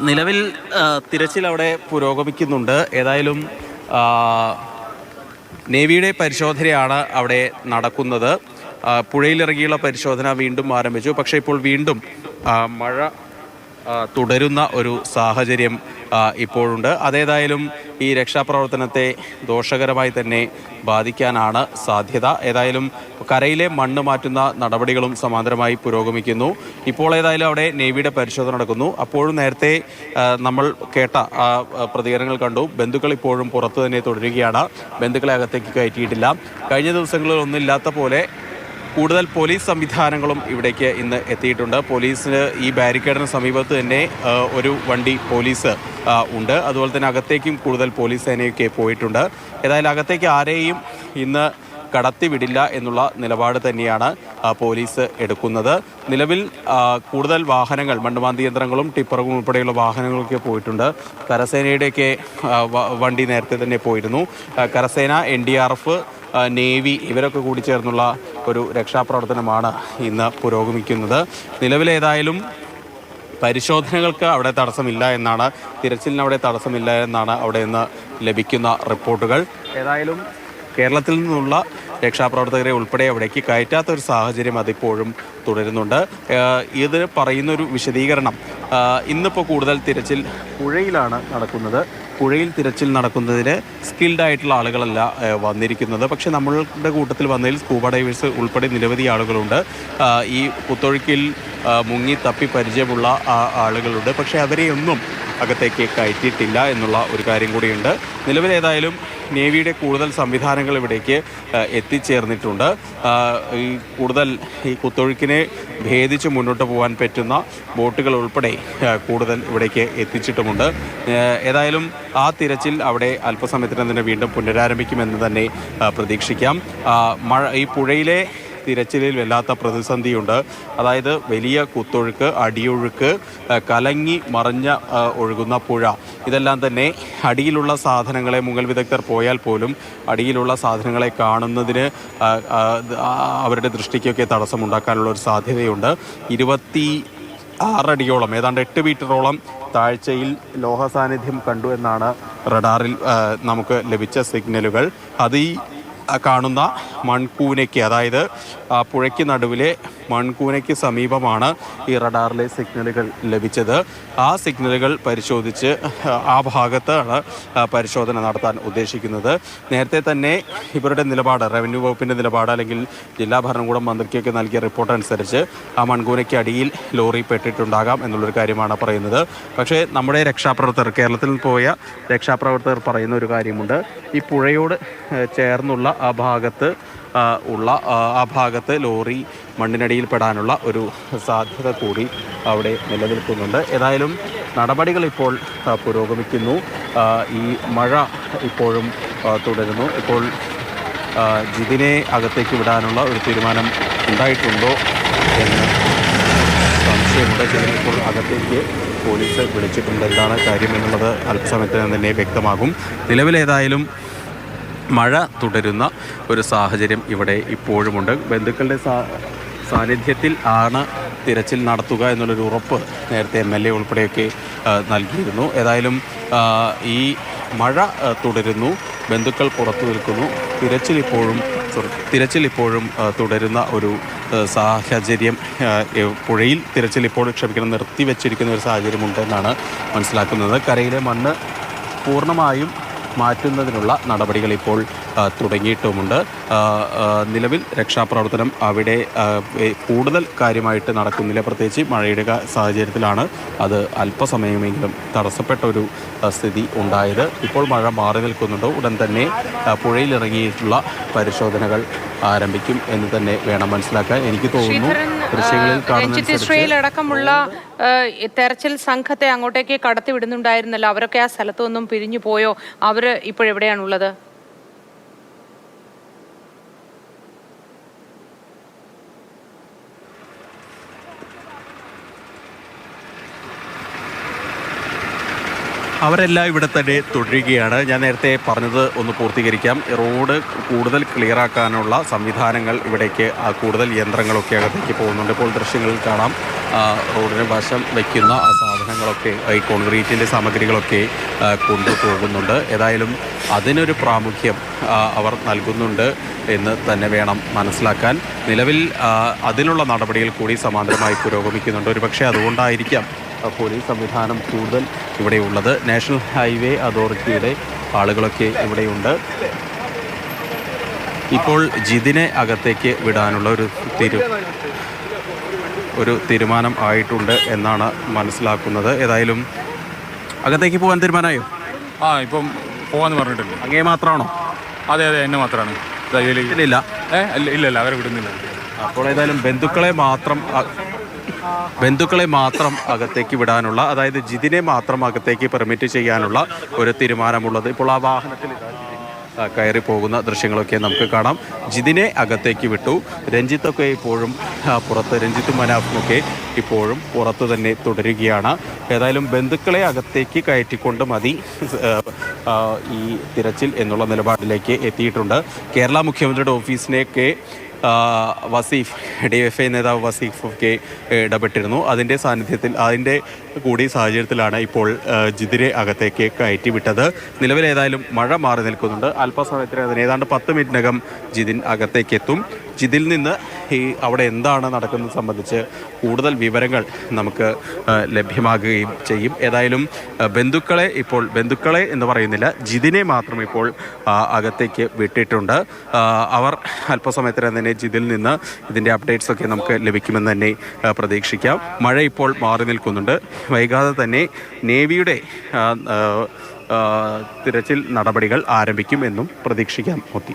നിലവിൽ തിരച്ചിൽ അവിടെ പുരോഗമിക്കുന്നുണ്ട്. ഏതായാലും നേവിയുടെ പരിശോധനയാണ് അവിടെ നടക്കുന്നത്. പുഴയിലിറങ്ങിയുള്ള പരിശോധന വീണ്ടും ആരംഭിച്ചു. പക്ഷേ ഇപ്പോൾ വീണ്ടും മഴ തുടരുന്ന ഒരു സാഹചര്യം ഇപ്പോഴുണ്ട്. അതേതായാലും ഈ രക്ഷാപ്രവർത്തനത്തെ ദോഷകരമായി തന്നെ ബാധിക്കാനാണ് സാധ്യത. ഏതായാലും കരയിലെ മണ്ണ് മാറ്റുന്ന നടപടികളും സമാന്തരമായി പുരോഗമിക്കുന്നു. ഇപ്പോൾ ഏതായാലും അവിടെ നേവിയുടെ പരിശോധന നടക്കുന്നു. അപ്പോഴും നേരത്തെ നമ്മൾ കേട്ട പ്രതികരണങ്ങൾ കണ്ടു. ബന്ധുക്കൾ ഇപ്പോഴും പുറത്തു തന്നെ തുടരുകയാണ്. ബന്ധുക്കളെ അകത്തേക്ക് കയറ്റിയിട്ടില്ല. കഴിഞ്ഞ ദിവസങ്ങളിൽ ഒന്നില്ലാത്ത പോലെ കൂടുതൽ പോലീസ് സംവിധാനങ്ങളും ഇവിടേക്ക് ഇന്ന് എത്തിയിട്ടുണ്ട്. പോലീസിന് ഈ ബാരിക്കേഡിന് സമീപത്ത് തന്നെ ഒരു വണ്ടി പോലീസ് ഉണ്ട്. അതുപോലെ തന്നെ അകത്തേക്കും കൂടുതൽ പോലീസ് സേനയൊക്കെ പോയിട്ടുണ്ട്. ഏതായാലും അകത്തേക്ക് ആരെയും ഇന്ന് കടത്തിവിടില്ല എന്നുള്ള നിലപാട് തന്നെയാണ് പോലീസ് എടുക്കുന്നത്. നിലവിൽ കൂടുതൽ വാഹനങ്ങൾ മണ്ണുമാന്തി യന്ത്രങ്ങളും ടിപ്പറും ഉൾപ്പെടെയുള്ള വാഹനങ്ങളൊക്കെ പോയിട്ടുണ്ട്. കരസേനയുടെയൊക്കെ വണ്ടി നേരത്തെ തന്നെ പോയിരുന്നു. കരസേന N D R F navy ഇവരൊക്കെ കൂടി ചേർന്നുള്ള ഒരു രക്ഷാപ്രവർത്തനമാണ് ഇന്ന് പുരോഗമിക്കുന്നത്. നിലവിലേതായാലും പരിശോധനകൾക്ക് അവിടെ തടസ്സമില്ല എന്നാണ് തിരച്ചിലിന് അവിടെ തടസ്സമില്ല എന്നാണ് അവിടെ നിന്ന് ലഭിക്കുന്ന റിപ്പോർട്ടുകൾ. ഏതായാലും കേരളത്തിൽ നിന്നുള്ള രക്ഷാപ്രവർത്തകരെ ഉൾപ്പെടെ അവിടേക്ക് കയറ്റാത്ത ഒരു സാഹചര്യം അതിപ്പോഴും തുടരുന്നുണ്ട്. ഇത് പറയുന്നൊരു വിശദീകരണം ഇന്നിപ്പോൾ കൂടുതൽ തിരച്ചിൽ പുഴയിലാണ് നടക്കുന്നത്. പുഴയിൽ തിരച്ചിൽ നടക്കുന്നതിന് സ്കിൽഡ് ആയിട്ടുള്ള ആളുകളല്ല വന്നിരിക്കുന്നത്. പക്ഷേ നമ്മളുടെ കൂട്ടത്തിൽ വന്നതിൽ സ്കൂബ ഡൈവേഴ്സ് ഉൾപ്പെടെ നിരവധി ആളുകളുണ്ട്. ഈ പുത്തൊഴുക്കിൽ മുങ്ങി തപ്പി പരിചയമുള്ള ആളുകളുണ്ട്. പക്ഷേ അവരെയൊന്നും അകത്തേക്ക് കയറ്റിയിട്ടില്ല എന്നുള്ള ഒരു കാര്യം കൂടിയുണ്ട്. നിലവിലേതായാലും നേവിയുടെ കൂടുതൽ സംവിധാനങ്ങൾ ഇവിടേക്ക് എത്തിച്ചേർന്നിട്ടുണ്ട്. ഈ കൂടുതൽ ഈ കുത്തൊഴുക്കിനെ ഭേദിച്ച് മുന്നോട്ട് പോകാൻ പറ്റുന്ന ബോട്ടുകൾ ഉൾപ്പെടെ കൂടുതൽ ഇവിടേക്ക് എത്തിച്ചിട്ടുമുണ്ട്. ഏതായാലും ആ തിരച്ചിൽ അവിടെ അല്പസമയത്തിന് തന്നെ വീണ്ടും പുനരാരംഭിക്കുമെന്ന് തന്നെ പ്രതീക്ഷിക്കാം. മഴ ഈ പുഴയിലെ തിരച്ചിലിൽ വല്ലാത്ത പ്രതിസന്ധിയുണ്ട്. അതായത് വലിയ കുത്തൊഴുക്ക് അടിയൊഴുക്ക് കലങ്ങി മറിഞ്ഞ ഒഴുകുന്ന പുഴ. ഇതെല്ലാം തന്നെ അടിയിലുള്ള സാധനങ്ങളെ മുങ്ങൽ വിദഗ്ധർ പോയാൽ പോലും അടിയിലുള്ള സാധനങ്ങളെ കാണുന്നതിന് അവരുടെ ദൃഷ്ടിക്കൊക്കെ തടസ്സമുണ്ടാക്കാനുള്ള ഒരു സാധ്യതയുണ്ട്. ഇരുപത്തി ആറടിയോളം ഏതാണ്ട് എട്ട് മീറ്ററോളം താഴ്ചയിൽ ലോഹ സാന്നിധ്യം കണ്ടു എന്നാണ് റഡാറിൽ നമുക്ക് ലഭിച്ച സിഗ്നലുകൾ. അത് ഈ കാണുന്ന മൺകൂനയ്ക്ക് അതായത് പുഴയ്ക്ക് നടുവിലെ മൺകൂനയ്ക്ക് സമീപമാണ് ഈ റഡാറിലെ സിഗ്നലുകൾ ലഭിച്ചത്. ആ സിഗ്നലുകൾ പരിശോധിച്ച് ആ ഭാഗത്താണ് പരിശോധന നടത്താൻ ഉദ്ദേശിക്കുന്നത്. നേരത്തെ തന്നെ ഇവരുടെ നിലപാട് റവന്യൂ വകുപ്പിന്റെ നിലപാട് അല്ലെങ്കിൽ ജില്ലാ ഭരണകൂടം മന്ത്രിക്കൊക്കെ നൽകിയ റിപ്പോർട്ട് അനുസരിച്ച് ആ മൺകൂനയ്ക്ക് അടിയിൽ ലോറി പെട്ടിട്ടുണ്ടാകാം എന്നുള്ളൊരു കാര്യമാണ് പറയുന്നത്. പക്ഷേ നമ്മുടെ രക്ഷാപ്രവർത്തകർ കേരളത്തിൽ പോയ രക്ഷാപ്രവർത്തകർ പറയുന്ന ഒരു കാര്യമുണ്ട്. ഈ പുഴയോട് ചേർന്നുള്ള ആ ഭാഗത്ത് ഉള്ള ആ, ഭാഗത്ത് ലോറി മണ്ണിനടിയിൽ പെടാനുള്ള ഒരു സാധ്യത കൂടി അവിടെ നിലനിൽക്കുന്നുണ്ട്. ഏതായാലും നടപടികൾ ഇപ്പോൾ പുരോഗമിക്കുന്നു. ഈ മഴ ഇപ്പോഴും തുടരുന്നു. ഇപ്പോൾ ജിതിനെ അകത്തേക്ക് വിടാനുള്ള ഒരു തീരുമാനം ഉണ്ടായിട്ടുണ്ടോ എന്ന് സംശയമുണ്ട്. ജിതിനെ ഇപ്പോൾ അകത്തേക്ക് പോലീസ് വിളിച്ചിട്ടുണ്ട് എന്താണ് കാര്യം എന്നുള്ളത് അല്പസമയത്തിന് തന്നെ വ്യക്തമാകും. നിലവിലേതായാലും മഴ തുടരുന്ന ഒരു സാഹചര്യം ഇവിടെ ഇപ്പോഴുമുണ്ട്. ബന്ധുക്കളുടെ സാന്നിധ്യത്തിൽ ആണ് തിരച്ചിൽ നടത്തുക എന്നുള്ളൊരു ഉറപ്പ് നേരത്തെ എം എൽ എ ഉൾപ്പെടെയൊക്കെ നൽകിയിരുന്നു. ഏതായാലും ഈ മഴ തുടരുന്നു. ബന്ധുക്കൾ പുറത്തു നിൽക്കുന്നു. തിരച്ചിൽ ഇപ്പോഴും തിരച്ചിൽ ഇപ്പോഴും തുടരുന്ന ഒരു സാഹചര്യം പുഴയിൽ തിരച്ചിൽ ഇപ്പോൾ ക്ഷമിക്കണം നിർത്തിവെച്ചിരിക്കുന്ന ഒരു സാഹചര്യമുണ്ടെന്നാണ് മനസ്സിലാക്കുന്നത്. കരയിലെ മണ്ണ് പൂർണമായും മാറ്റുന്നതിനുള്ള നടപടികൾ ഇപ്പോൾ തുടങ്ങിയിട്ടുമുണ്ട്. നിലവിൽ രക്ഷാപ്രവർത്തനം അവിടെ കൂടുതൽ കാര്യമായിട്ട് നടക്കുന്നില്ല. പ്രത്യേകിച്ച് മഴയുടെ സാഹചര്യത്തിലാണ് അത് അല്പസമയമെങ്കിലും തടസ്സപ്പെട്ട ഒരു സ്ഥിതി ഉണ്ടായത്. ഇപ്പോൾ മഴ മാറി നിൽക്കുന്നുണ്ട്. ഉടൻ തന്നെ പുഴയിലിറങ്ങിയിട്ടുള്ള പരിശോധനകൾ ആരംഭിക്കും എന്ന് തന്നെ വേണം മനസ്സിലാക്കാൻ എനിക്ക് തോന്നുന്നു. രഞ്ജിത്ത് ഇസ്രയേൽ അടക്കമുള്ള തെരച്ചിൽ സംഘത്തെ അങ്ങോട്ടേക്ക് കടത്തി വിടുന്നുണ്ടായിരുന്നല്ലോ. അവരൊക്കെ ആ സ്ഥലത്തൊന്നും പിരിഞ്ഞു പോയോ? അവർ ഇപ്പോഴെവിടെയാണുള്ളത്? അവരെല്ലാം ഇവിടെ തന്നെ തുടരുകയാണ്. ഞാൻ നേരത്തെ പറഞ്ഞത് ഒന്ന് പൂർത്തീകരിക്കാം. റോഡ് കൂടുതൽ ക്ലിയർ ആക്കാനുള്ള സംവിധാനങ്ങൾ ഇവിടേക്ക് കൂടുതൽ യന്ത്രങ്ങളൊക്കെ അകത്തേക്ക് പോകുന്നുണ്ട്. ഇപ്പോൾ ദൃശ്യങ്ങളിൽ കാണാം റോഡിന് വശം വയ്ക്കുന്ന സാധനങ്ങളൊക്കെ ഈ കോൺക്രീറ്റിന്റെ സാമഗ്രികളൊക്കെ കൊണ്ടുപോകുന്നുണ്ട്. ഏതായാലും അതിനൊരു പ്രാമുഖ്യം അവർ നൽകുന്നുണ്ട് എന്ന് തന്നെ വേണം മനസ്സിലാക്കാൻ. നിലവിൽ അതിനുള്ള നടപടികൾ കൂടി സമാന്തരമായി പുരോഗമിക്കുന്നുണ്ട്. ഒരുപക്ഷെ അതുകൊണ്ടായിരിക്കാം പോലീസ് സംവിധാനം കൂടുതൽ ഇവിടെയുള്ളത്. നാഷണൽ ഹൈവേ അതോറിറ്റിയുടെ ആളുകളൊക്കെ ഇവിടെയുണ്ട്. ഇപ്പോൾ ജിതിനെ അകത്തേക്ക് വിടാനുള്ള ഒരു തിരു ഒരു തീരുമാനം ആയിട്ടുണ്ട് എന്നാണ് മനസ്സിലാക്കുന്നത്. ഏതായാലും അകത്തേക്ക് പോകാൻ തീരുമാനമായോ? ആ ഇപ്പം പോകാന്ന് പറഞ്ഞിട്ടില്ല? അങ്ങേ മാത്രമാണോ? അതെ അതെ എന്നെ മാത്രമാണ്. ഇല്ല. ഇല്ല ഇല്ല അവരെ വിടുന്നില്ല. അപ്പോൾ ഏതായാലും ബന്ധുക്കളെ മാത്രം ബന്ധുക്കളെ മാത്രം അകത്തേക്ക് വിടാനുള്ള അതായത് ജിതിനെ മാത്രം അകത്തേക്ക് പെർമിറ്റ് ചെയ്യാനുള്ള ഒരു തീരുമാനമുള്ളത്. ഇപ്പോൾ ആ വാഹനത്തിൽ കയറി പോകുന്ന ദൃശ്യങ്ങളൊക്കെ നമുക്ക് കാണാം. ജിതിനെ അകത്തേക്ക് വിട്ടു. രഞ്ജിത്തൊക്കെ ഇപ്പോഴും പുറത്ത് രഞ്ജിത്തും മനാഫും ഒക്കെ ഇപ്പോഴും പുറത്തു തന്നെ തുടരുകയാണ്. ഏതായാലും ബന്ധുക്കളെ അകത്തേക്ക് കയറ്റിക്കൊണ്ട് മതി ഈ തിരച്ചിൽ എന്നുള്ള നിലപാടിലേക്ക് എത്തിയിട്ടുണ്ട്. കേരള മുഖ്യമന്ത്രിയുടെ ഓഫീസിനെയൊക്കെ വസീഫ് ഡി എഫ് ഐ നേതാവ് വസീഫ് ഒക്കെ ഇടപെട്ടിരുന്നു. അതിന്റെ സാന്നിധ്യത്തിൽ അതിന്റെ കൂടി സാഹചര്യത്തിലാണ് ഇപ്പോൾ ജിതിരെ അകത്തേക്ക് കയറ്റി വിട്ടത് നിലവിൽ ഏതായാലും മഴ മാറി നിൽക്കുന്നുണ്ട്. അല്പസമയത്തിന് ഏതാണ്ട് പത്ത് മിനിറ്റിനകം ജിതിൻ അകത്തേക്ക് എത്തും ജിതിൽ നിന്ന് ഈ അവിടെ എന്താണ് നടക്കുന്നത് സംബന്ധിച്ച് കൂടുതൽ വിവരങ്ങൾ നമുക്ക് ലഭ്യമാകുകയും ചെയ്യും. ഏതായാലും ബന്ധുക്കളെ ഇപ്പോൾ ബന്ധുക്കളെ എന്ന് പറയുന്നില്ല ജിതിനെ മാത്രം ഇപ്പോൾ അകത്തേക്ക് വിട്ടിട്ടുണ്ട്. അവർ അല്പസമയത്തിനകം തന്നെ ജിതിൽ നിന്ന് ഇതിന്റെ അപ്ഡേറ്റ്സ് ഒക്കെ നമുക്ക് ലഭിക്കുമെന്ന് തന്നെ പ്രതീക്ഷിക്കാം. മഴ ഇപ്പോൾ മാറി നിൽക്കുന്നുണ്ട്. വൈകാതെ തന്നെ നേവിയുടെ തിരച്ചിൽ നടപടികൾ ആരംഭിക്കും എന്നും പ്രതീക്ഷിക്കാം മോത്തി.